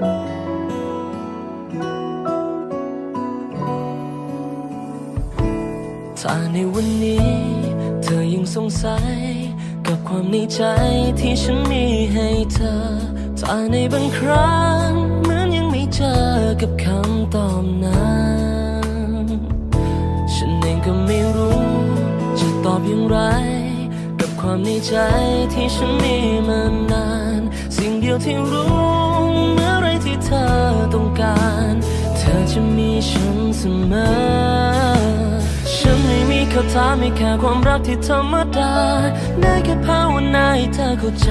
ถ้าในวันนี้ เธอยังสงสัย กับความในใจที่ฉันมีให้เธอ ถ้าในบางครั้งเหมือนยังไม่เจอกับคำตอบนั้นฉันเองก็ไม่รู้ จะตอบอย่างไร ความในใจที่ฉันมีมานาน สิ่งเดียวที่รู้เมื่อไรที่เธอต้องการ เธอจะมีฉันเสมอ ฉันไม่มีคำถามไม่แค่ความรักที่ธรรมดาได้แค่ภาวนาให้เธอเข้าใจ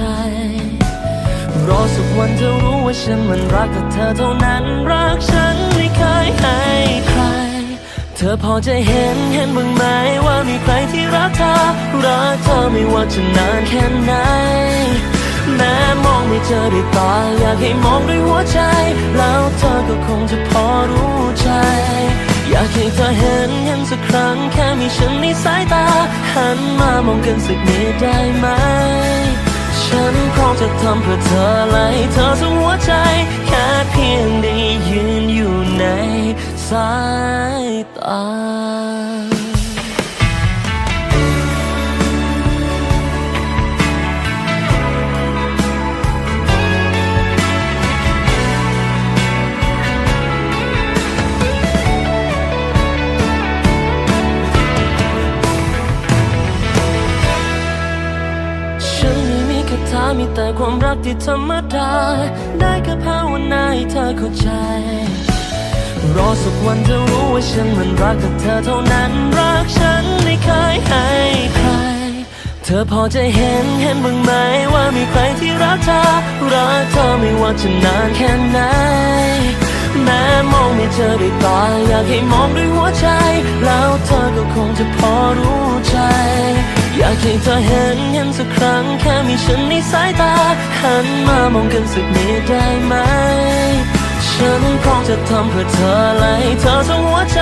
รอสักวันเธอรู้ว่าฉันมันรักกับเธอเท่านั้นรักฉันไม่เคยให้ใค เธอพอจะเห็นเห็นบ้างไหมว่ามีใครที่รักเธอ รักเธอไม่ว่าจะนานแค่ไหน แม้มองไม่เจอด้วยตาอยากให้มองด้วยหัวใจ แล้วเธอก็คงจะพอรู้ใจ อยากให้เธอเห็นเห็นสักครั้งแค่มีฉันในสายตา หันมามองกันสักนิดได้ไหม ฉันพร้อมจะทำเพื่อเธอและให้เธอทั้งหัวใจ แค่เพียงได้ยืนอยู่ในสาย ตาฉันไม่มีคาถามีแต่ความรักที่ธรรมดา ได้แค่ภาวนาให้เธอเข้าใจ รอสักวันเธอรู้ว่าฉันมันรักกับเธอเท่านั้น รักฉันไม่เคยให้ใคร เธอพอจะเห็นเห็นบ้างไหมว่ามีใครที่รักเธอ รักเธอไม่ว่าจะนานแค่ไหน แม้มองไม่เจอด้วยตาอยากให้มองด้วยหัวใจ แล้วเธอก็คงจะพอรู้ใจ อยากให้เธอเห็นเห็นสักครั้งแค่มีฉันในสายตา หันมามองกันสักนิดได้ไหม ฉันพร้อมจะทำเพื่อเธอและให้เธอทั้งหัวใจ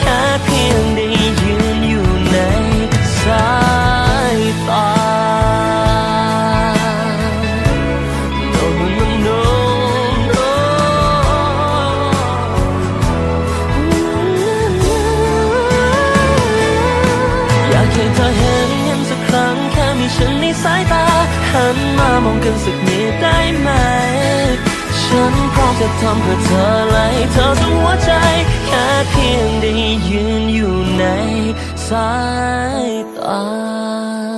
แค่เพียงได้ยืนอยู่ในสายตา No, no, no, no, อยากให้เธอเห็นเห็นสักครั้ง แค่มีฉันในสายตา หันมามองกันสักนิด จะทำเพื่อเธอและให้เธอทั้งหัวใจ แค่เพียงได้ยืนอยู่ในสายตา